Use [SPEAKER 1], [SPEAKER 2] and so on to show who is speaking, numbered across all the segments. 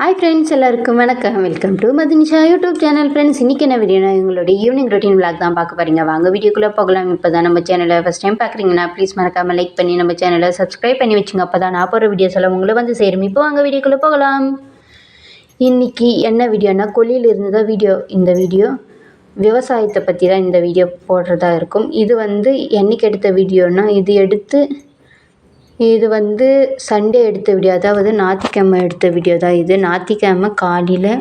[SPEAKER 1] Hi friends எல்லாருக்கும் வணக்கம். Welcome to Madhinisha YouTube channel friends இன்றைக்கி என்ன வீடியோனா எங்களுடைய ஈவினிங் ரொட்டீன் விளாக் தான் பார்க்க போகிறீங்க வாங்க வீடியோக்குள்ளே போகலாம். இப்போ தான் நம்ம சேனலை ஃபஸ்ட் டைம் பார்க்குறீங்கன்னா ப்ளீஸ் மறக்காமல் லைக் பண்ணி நம்ம சேனலை சப்ஸ்கிரைப் பண்ணி வச்சுங்க. அப்போ தான் நான் போகிற வீடியோஸ் எல்லாம் உங்களை வந்து சேரும். இப்போ வாங்க வீடியோக்குள்ளே போகலாம். இன்றைக்கி என்ன வீடியோனா கொல்லியில் இருந்து தான் வீடியோ இந்த வீடியோ விவசாயத்தை பற்றி தான் இந்த வீடியோ போடுறதா இருக்கும். இது வந்து என்னைக்கு எடுத்த வீடியோனால் இது எடுத்து இது வந்து சண்டே எடுத்த வீடியோ அதாவது ஞாயிற்றுக்கிழமை எடுத்த வீடியோ தான் இது. ஞாயிற்றுக்கிழமை காலையில்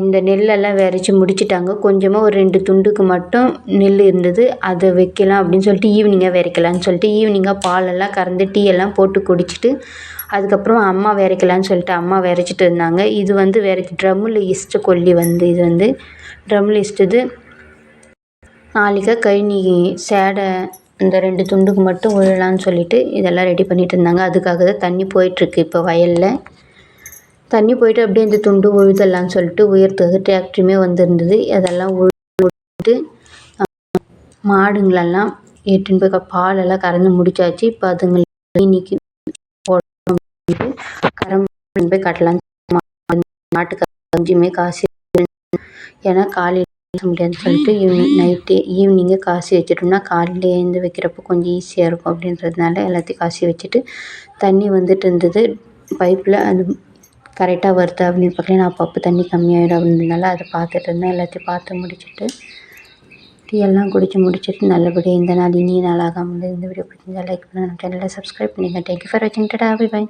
[SPEAKER 1] இந்த நெல்லெல்லாம் விதைச்சி முடிச்சிட்டாங்க. கொஞ்சமாக ஒரு ரெண்டு துண்டுக்கு மட்டும் நெல் இருந்தது. அதை வைக்கலாம் அப்படின்னு சொல்லிட்டு ஈவினிங்காக விரைக்கலான்னு சொல்லிட்டு ஈவினிங்காக பாலெல்லாம் கறந்து டீ எல்லாம் போட்டு குடிச்சிட்டு அதுக்கப்புறம் அம்மா விதைக்கலான்னு சொல்லிட்டு அம்மா விரைச்சிட்டு இருந்தாங்க. இது வந்து விரைச்சி ட்ரம்மில் இஸ்ட்டு கொல்லி வந்து இது வந்து ட்ரம்மில் இஸ்ட்டுது நாளைக்கு கழனி சேடை இந்த ரெண்டு துண்டுக்கு மட்டும் விழலான்னு சொல்லிட்டு இதெல்லாம் ரெடி பண்ணிட்டு இருந்தாங்க. அதுக்காக தான் தண்ணி போயிட்டுருக்கு இப்போ வயலில். தண்ணி போயிட்டு அப்படியே இந்த துண்டு உழுதலான்னு சொல்லிட்டு உயரத்துக்கு டிராக்டருமே வந்திருந்தது. அதெல்லாம் உழுட்டு மாடுங்களெல்லாம் எட்டுன்னு போய் பாலெல்லாம் கறந்து முடிச்சாச்சு. இப்போ அதுங்களை இன்னைக்கு கரம்பு கறந்து போய் கட்டலாம் மாட்டுக்கு அஞ்சுமே காசு. ஏன்னா காலையில் முடியாதுன்னு சொல்லிட்டு ஈவினிங் நைட்டே ஈவினிங்கே காசி வச்சுட்டோம்னா காலையில் எழுந்து வைக்கிறப்போ கொஞ்சம் ஈஸியாக இருக்கும் அப்படின்றதுனால எல்லாத்தையும் காசி வச்சுட்டு தண்ணி வந்துட்டு இருந்தது. பைப்பில் அது கரெக்டாக வருது அப்படின்னு பார்க்கல நான் அப்பப்போ தண்ணி கம்மியாயிடும் அப்படின்றதுனால அதை பார்த்துட்டு இருந்தேன். எல்லாத்தையும் பார்த்து முடிச்சுட்டு டீ எல்லாம் குடிச்சு முடிச்சுட்டு நல்லபடியாக இந்த நாள் இனிய நாளாக அமைந்தது இந்த வீடியோ பிடிச்சிருந்தா லைக் பண்ணுங்கள் சேனலை சப்ஸ்கிரைப் பண்ணிங்க தேங்க்யூ ஃபார் வாட்சிங் டடா பை பை